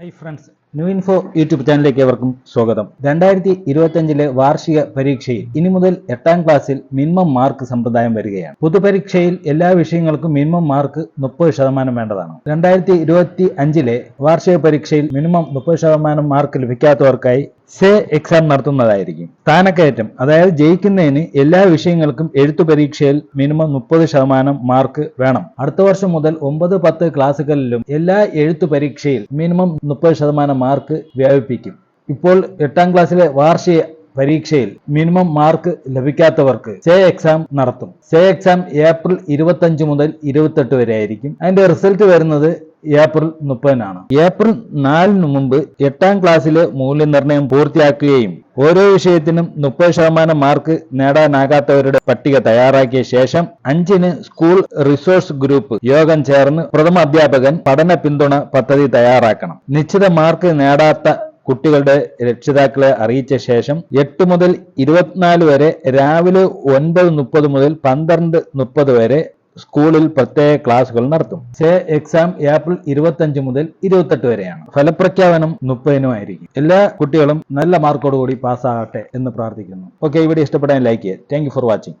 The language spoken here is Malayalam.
Hi friends new info YouTube ചാനലിലേക്ക് ഏവർക്കും സ്വാഗതം. രണ്ടായിരത്തി ഇരുപത്തിയഞ്ചിലെ വാർഷിക പരീക്ഷയിൽ ഇനി മുതൽ എട്ടാം ക്ലാസ്സിൽ മിനിമം മാർക്ക് സമ്പ്രദായം വരികയാണ്. പൊതുപരീക്ഷയിൽ എല്ലാ വിഷയങ്ങൾക്കും മിനിമം മാർക്ക് മുപ്പത് ശതമാനം വേണ്ടതാണ്. രണ്ടായിരത്തി ഇരുപത്തി അഞ്ചിലെ വാർഷിക പരീക്ഷയിൽ മിനിമം മുപ്പത് ശതമാനം മാർക്ക് ലഭിക്കാത്തവർക്കായി സേ എക്സാം നടത്തുന്നതായിരിക്കും. സ്ഥാനക്കയറ്റം അതായത് ജയിക്കുന്നതിന് എല്ലാ വിഷയങ്ങൾക്കും എഴുത്തു പരീക്ഷയിൽ മിനിമം മുപ്പത് ശതമാനം മാർക്ക് വേണം. അടുത്ത വർഷം മുതൽ ഒമ്പത് പത്ത് ക്ലാസുകളിലും എല്ലാ എഴുത്തു പരീക്ഷയിൽ മിനിമം മുപ്പത് ശതമാനം മാർക്ക് വ്യാപിപ്പിക്കും. ഇപ്പോൾ എട്ടാം ക്ലാസ്സിലെ വാർഷിക പരീക്ഷയിൽ മിനിമം മാർക്ക് ലഭിക്കാത്തവർക്ക് സേ എക്സാം നടത്തും. സേ എക്സാം ഏപ്രിൽ ഇരുപത്തഞ്ച് മുതൽ ഇരുപത്തെട്ട് വരെ ആയിരിക്കും. അതിന്റെ റിസൾട്ട് വരുന്നത് ഏപ്രിൽ മുപ്പതിനാണ്. ഏപ്രിൽ നാലിന് മുമ്പ് എട്ടാം ക്ലാസ്സിലെ മൂല്യനിർണയം പൂർത്തിയാക്കുകയും ഓരോ വിഷയത്തിനും മുപ്പത് ശതമാനം മാർക്ക് നേടാനാകാത്തവരുടെ പട്ടിക തയ്യാറാക്കിയ ശേഷം അഞ്ചിന് സ്കൂൾ റിസോഴ്സ് ഗ്രൂപ്പ് യോഗം ചേർന്ന് പ്രഥമ അധ്യാപകൻ പഠന പിന്തുണ പദ്ധതി തയ്യാറാക്കണം. നിശ്ചിത മാർക്ക് നേടാത്ത കുട്ടികളുടെ രക്ഷിതാക്കളെ അറിയിച്ച ശേഷം എട്ട് മുതൽ ഇരുപത്തിനാല് വരെ രാവിലെ ഒൻപത് മുപ്പത് മുതൽ പന്ത്രണ്ട് മുപ്പത് വരെ സ്കൂളിൽ പ്രത്യേക ക്ലാസുകൾ നടത്തും. സേ എക്സാം ഏപ്രിൽ ഇരുപത്തഞ്ച് മുതൽ ഇരുപത്തെട്ട് വരെയാണ്. ഫലപ്രഖ്യാപനം മുപ്പതിനും ആയിരിക്കും. എല്ലാ കുട്ടികളും നല്ല മാർക്കോടുകൂടി പാസ്സാകട്ടെ എന്ന് പ്രാർത്ഥിക്കുന്നു. ഓക്കെ ഇവിടെ ഇഷ്ടപ്പെടാൻ ലൈക്ക് ചെയ്യുക. Thank for watching